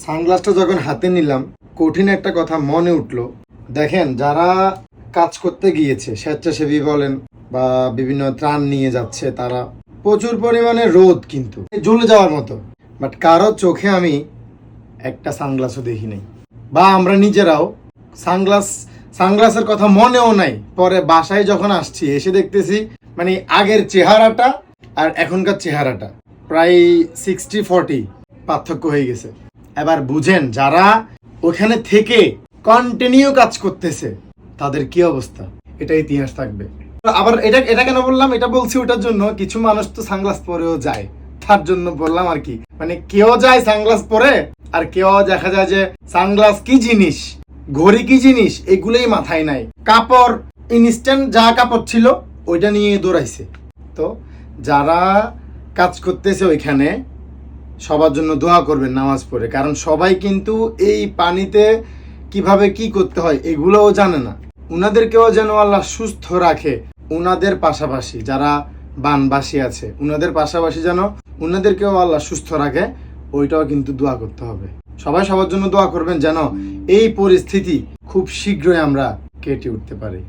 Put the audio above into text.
সানগ্লাসটা যখন হাতে নিলাম, কঠিন একটা কথা মনে উঠল। দেখেন, যারা কাজ করতে গিয়েছে, স্বেচ্ছাসেবী বলেন বা বিভিন্ন ত্রাণ নিয়ে যাচ্ছে, তারা প্রচুর পরিমাণে রোদ কিন্তু, জ্বলে যাওয়ার মতো। বাট কারও চোখে আমি একটা সানগ্লাসও দেখি নাই। বা আমরা নিজেরাও সানগ্লাস, সানগ্লাসের কথা মনেও নাই। পরে বাসায় যখন আসছি, এসে দেখতেছি মানে আগের চেহারাটা আর এখনকার চেহারাটা। প্রায় সিক্সটি ফর্টি পার্থক্য হয়ে গেছে। এবার বুঝেন যারা ওখানে থেকে কন্টিনিউ কাজ করতেছে, তাদের কি অবস্থা? এটা ইতিহাস থাকবে। আবার এটা এটা কেন বললাম? এটা বলছি ওটার জন্য, কিছু মানুষ তো সানগ্লাস পরেও যায়। তার জন্য বললাম আর কি মানে কেউ যায় সানগ্লাস পরে, আর কেউ দেখা যায় যে সানগ্লাস কি জিনিস, ঘড়ি কি জিনিস, এগুলোই মাথায় নাই। কাপড় ইনস্ট্যান্ট যা কাপড় ছিল, ওইটা নিয়ে দৌড়াইছে। তো যারা কাজ করতেছে ওইখানে সবার জন্য দোয়া করবেন নামাজ পড়ে। কারণ সবাই কিন্তু এই পানিতে কীভাবে কি করতে হয়, এগুলোও জানে না। উনাদেরকেও যেন আল্লাহ সুস্থ রাখে, উনাদের পাশাপাশি যারা বানবাসী আছে, উনাদের পাশাপাশি যেন উনাদেরকেও আল্লাহ সুস্থ রাখে, ওইটাও কিন্তু দোয়া করতে হবে। সবাই সবার জন্য দোয়া করবেন যেন এই পরিস্থিতি খুব শীঘ্রই আমরা কেটে উঠতে পারি।